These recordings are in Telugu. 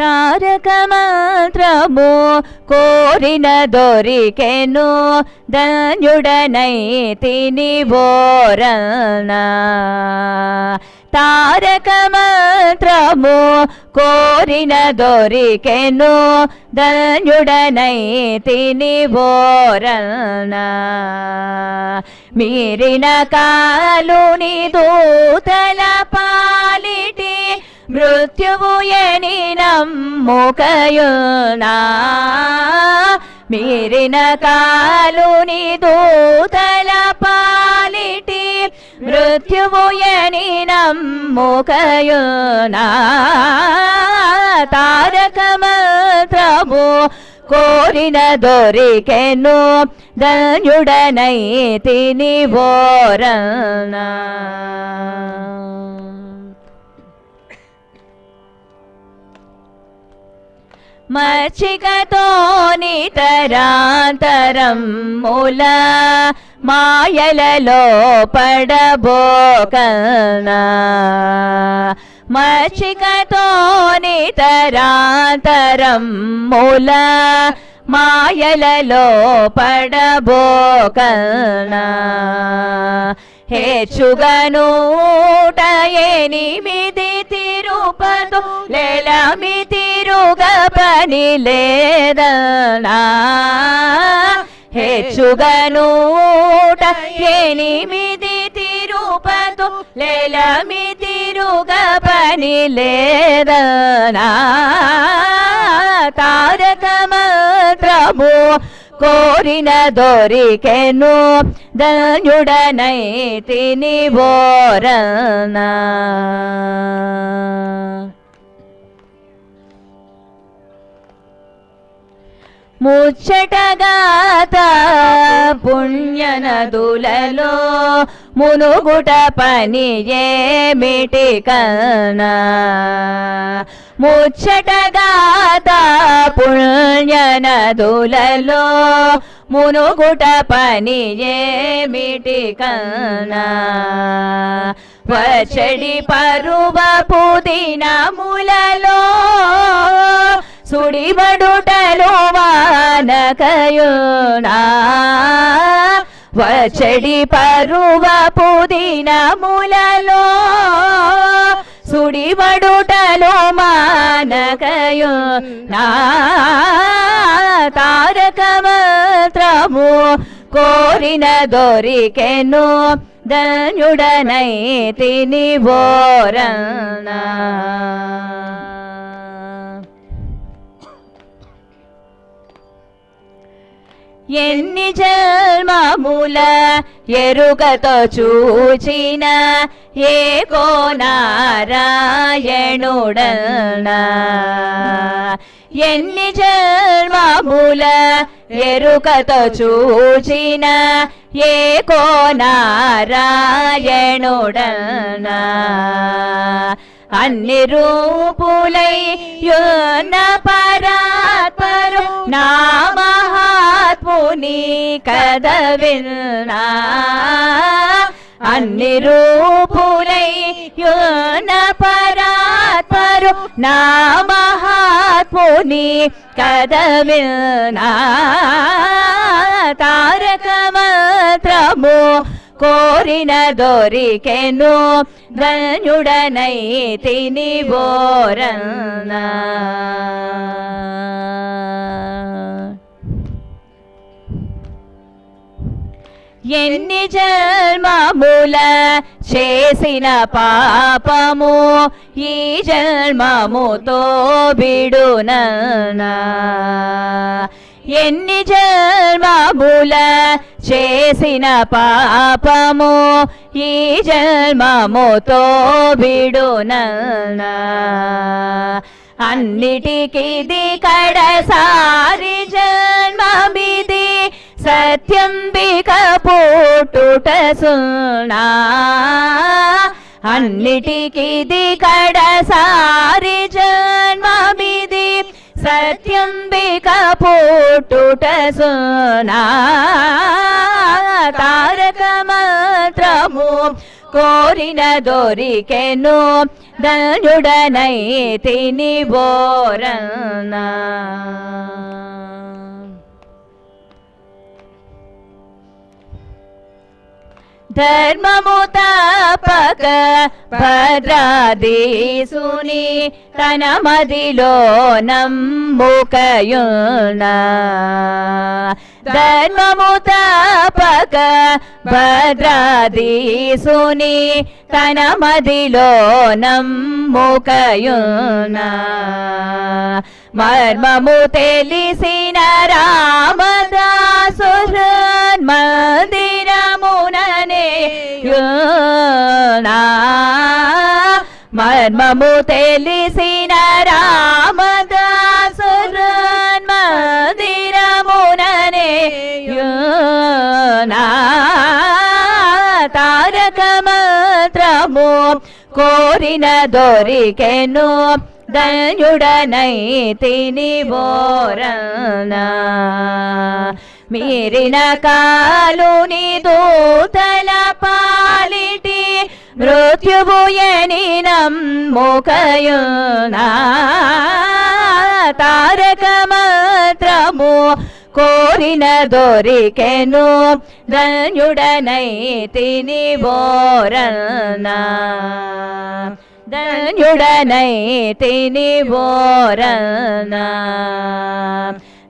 తారక మంత్రము కోరిన దొరికెను ధన్యుడనై తిని బోరణ తారక మంత్రము కోరిన దొరికెను ధన్యుడనై తిని బోరణ మీరిన కాలుని దూతల మృత్యువు ఎని నమ్ముకయునా మీరిన కాలుని దూతల పాలిటి మృత్యువు ఎని నమ్ముకయునా తారక మంత్రము కోరిన దొరికెను ధన్యుడనై తిని మచ్చికతో నితరాంతరం మూల మాయలలో పడబోకనా మచ్చికతో నితరాంతరం మూల మాయలలో పడబోకనా హేచుగనూట ఎనిమిది తిరుపతు లేలమితి తిరుగ పని లేదనా హేచుగనూట ఎనిమిది తిరుపదు లేలమి తిరుగ పని లేదనా తారక మంత్రము కోరిన దొరికెను ధన్యుడనై తిని ముచ్చటగాత పుణ్యనదులలో మునుగుట పని ఏమిటి కన్నా ముచ్చటగాత పుణ్యనదులలో మునుగుట పని ఏమిటి కన్నా వచ్చడి పరువ పుదినములలో సుడిబడుటలో వానకయునా వచ్చడి పరువ పుదినములలో సుడిబడుటలో మానకయునా తారక మంత్రము కోరిన దొరికెను ధన్యుడనై తిని బోరణ ఎన్ని జన్మముల ఎరుకతో చూచిన ఏ కోనారాయణుడనా ఎన్ని జన్మముల ఎరుకతో చూచిన ఏ నారాయణుడనా అన్ని రూపులై యున్న పరాత్పరు నా మహాత్ముని కథ విన్నా అన్ని రూపులై యున్న పరాత్పరు నా మహాత్ముని కథ విన్నా తారక మంత్రము కోరిన దొరికెను ధన్యుడనై తిని బోరణ ఎన్ని జన్మముల చేసిన పాపము ఈ జన్మముతో బిడుననా ఎన్ని జన్మముల చేసిన పాపము ఈ జన్మముతో బిడుననా అన్నిటికీ కడసారి జన్ సత్యంబిక పుట్టుట సున్నా అన్నిటికిది కడసారి జన్మమిది సత్యంబిక పుట్టుట సునా తారక మంత్రము కోరిన దొరికెను ధనుడనై తిని ధర్మము తపక భద్రాదీసుని తన మదిలో నమ్ముకయున ధర్మము తపక భద్రాదీసుని తన మదిలో నమ్ముకయున మర్మము తెలిసిన రామదాసు మందిరముననే యునా మర్మము తెలిసిన రామదాసు మందిరముననే యునా తారక మంత్రము కోరిన దొరికెను ధన్యుడనై తిని బోరనా మీరిన కాలుని దూతల పాలిటి మృత్యుభుయని నమ్ముకయునా తారక మంత్రము కోరిన దొరికెను ధన్యుడనై తిని బోరనా ధన్యుడనై తిని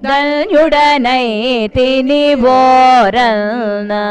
బోరనా ధన్యుడనై తిని బోరనా